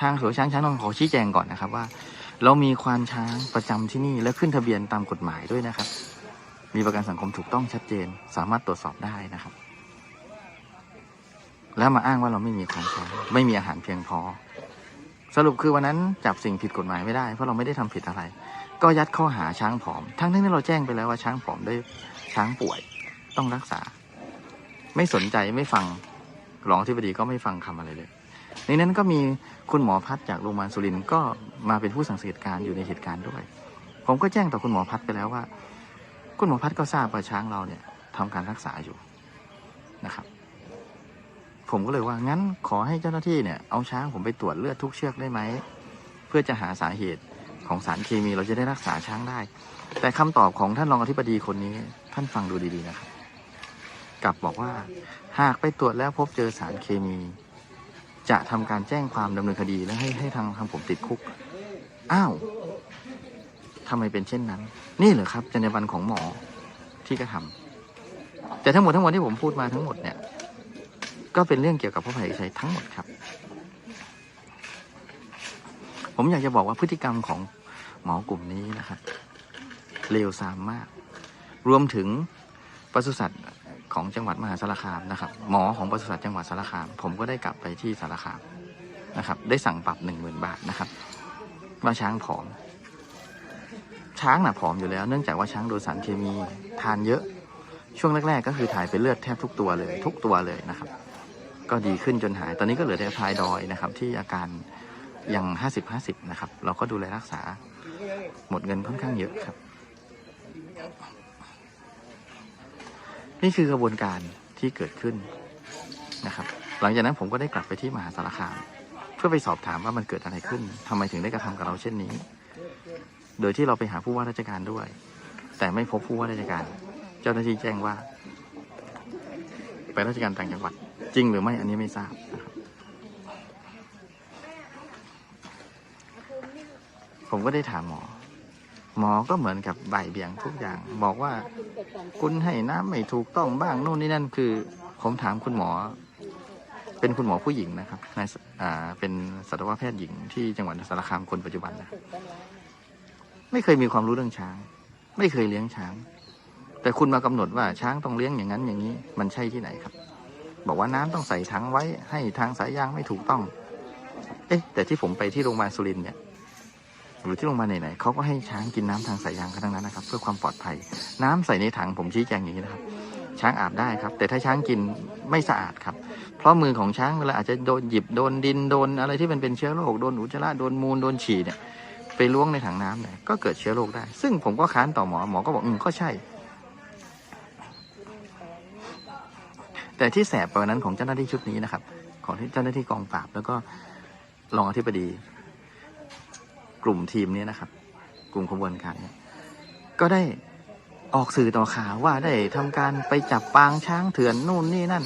ทางสวนช้างช้างต้องขอชี้แจงก่อนนะครับว่า เรามีควานช้างประจำที่นี่และขึ้นทะเบียนตามกฎหมายด้วยนะครับ มีประกันสังคมถูกต้องชัดเจน สามารถตรวจสอบได้นะครับ แล้วมาอ้างว่าเราไม่มีควานช้างไม่มีอาหารเพียงพอ สรุปคือวันนั้นจับสิ่งผิดกฎหมายไม่ได้เพราะเราไม่ได้ทำผิดอะไร ก็ยัดข้อหาช้างผอม ทั้งที่เราแจ้งไปแล้วว่าช้างผอมได้ช้างป่วยต้องรักษา ไม่สนใจไม่ฟังรองที่บดีก็ไม่ฟังคำอะไรเลย ในนั้นก็มีคุณหมอพัฒน์จากโรงพยาบาลสุรินทร์ก็มาเป็นผู้สังเกตการณ์อยู่ในเหตุการณ์ด้วย ผมก็แจ้งต่อคุณหมอพัฒน์ไปแล้วว่า คุณหมอพัฒน์ก็ทราบว่าช้างเราเนี่ยทำการรักษาอยู่นะครับ ผมก็เลยว่างั้นขอให้เจ้าหน้าที่เนี่ยเอาช้างผมไปตรวจเลือดทุกเชือกได้ไหมเพื่อจะหาสาเหตุของสารเคมีเราจะได้รักษาช้างได้ แต่คำตอบของท่านรองอธิบดีคนนี้ท่านฟังดูดีๆนะครับ กลับบอกว่าหากไปตรวจแล้วพบเจอสารเคมี จะทำการแจ้งความดำเนินคดีและให้ให้ทางทางผมติดคุก อ้าวทำไมเป็นเช่นนั้น นี่เหรอครับจรรยาบรรณของหมอที่กระทำแต่ทั้งหมดทั้งมวลที่ผมพูดมาทั้งหมดเนี่ย ก็เป็นเรื่องเกี่ยวกับพระภัยชัยทั้งหมดครับ ผมอยากจะบอกว่าพฤติกรรมของหมอกลุ่มนี้นะครับเลวทรามมาก รวมถึงปศุสัตว์ ของจังหวัดมหาสารคามนะครับ หมอของปศุสัตว์จังหวัดสารคาม ผมก็ได้กลับไปที่สารคามนะครับ ได้สั่งปรับหนึ่งหมื่นบาทนะครับ ว่าช้างผอม ช้างน่ะผอมอยู่แล้ว เนื่องจากว่าช้างโดนสารเคมีทานเยอะ ช่วงแรก ๆ ก็คือถ่ายเป็นเลือดแทบทุกตัวเลย ทุกตัวเลยนะครับ ก็ดีขึ้นจนหาย ตอนนี้ก็เหลือแต่พลายดอยนะครับ ที่อาการยังห้าสิบห้าสิบนะครับ เราก็ดูแลรักษา หมดเงินค่อนข้างเยอะครับ นี่คือกระบวนการที่เกิดขึ้นนะครับ หลังจากนั้นผมก็ได้กลับไปที่มหาสารคาม เพื่อไปสอบถามว่ามันเกิดอะไรขึ้นทำไมถึงได้กระทำกับเราเช่นนี้ โดยที่เราไปหาผู้ว่าราชการด้วย แต่ไม่พบผู้ว่าราชการ เจ้าหน้าที่แจ้งว่า ไปราชการต่างจังหวัด จริงหรือไม่อันนี้ไม่ทราบนะครับผมก็ได้ถามหมอ หมอก็เหมือนกับบ่ายเบี่ยงทุกอย่าง บอกว่าคุณให้น้ำไม่ถูกต้องบ้างโน่นนี่นั่นคือ ผมถามคุณหมอ เป็นคุณหมอผู้หญิงนะครับในอ่าเป็นสัตวแพทย์หญิงที่จังหวัดสารคามคนปัจจุบันนะไม่เคยมีความรู้เรื่องช้าง ไม่เคยเลี้ยงช้าง แต่คุณมากำหนดว่าช้างต้องเลี้ยงอย่างนั้นอย่างนี้ มันใช่ที่ไหนครับ บอกว่าน้ำต้องใส่ถังไว้ให้ทางสายยางไม่ถูกต้อง เอ๊ะ แต่ที่ผมไปที่โรงพยาบาลสุรินทร์เนี่ย หรือที่โรงพยาบาลไหนๆเขาก็ให้ช้างกินน้ำทางสายยางกันทั้งนั้นนะครับ เพื่อความปลอดภัย น้ำใส่ในถังผมชี้แจงอย่างนี้นะครับ ช้างอาบได้ครับ แต่ถ้าช้างกินไม่สะอาดครับ เพราะมือของช้างเวลาอาจจะโดนหยิบโดนดินโดนอะไรที่มันเป็นเชื้อโรคโดนอุจจาระโดนมูลโดนฉี่เนี่ยไปล้วงในถังน้ำเนี่ยก็เกิดเชื้อโรคได้ ซึ่งผมก็ค้านต่อหมอหมอก็บอกอืมก็ใช่ แต่ที่แสบกว่านั้นของเจ้าหน้าที่ชุดนี้นะครับ ของที่เจ้าหน้าที่กองปราบแล้วก็รองอธิบดี กลุ่มทีมนี้นะครับ กลุ่มขบวนการเนี่ยก็ได้ออกสื่อต่อข่าวว่าได้ทำการไปจับปางช้างเถื่อนนู่นนี่นั่น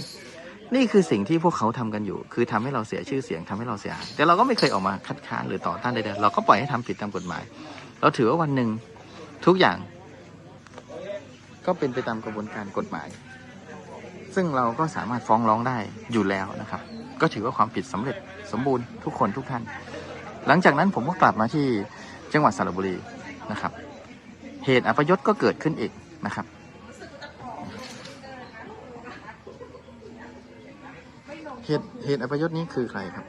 นี่คือสิ่งที่พวกเขาทำกันอยู่ คือทำให้เราเสียชื่อเสียงทำให้เราเสียหายแต่เราก็ไม่เคยออกมาคัดค้านหรือต่อต้านใดๆเราก็ปล่อยให้ทำผิดตามกฎหมาย เราถือว่าวันหนึ่งทุกอย่าง ก็เป็นไปตามกระบวนการกฎหมาย ซึ่งเราก็สามารถฟ้องร้องได้อยู่แล้วนะครับ ก็ถือว่าความผิดสำเร็จสมบูรณ์ทุกคนทุกท่าน หลังจากนั้นผมก็กลับมาที่จังหวัดสระบุรีนะครับ เหตุอัปยศก็เกิดขึ้นอีกนะครับ เหตุเหตุอัปยศนี้คือใครครับ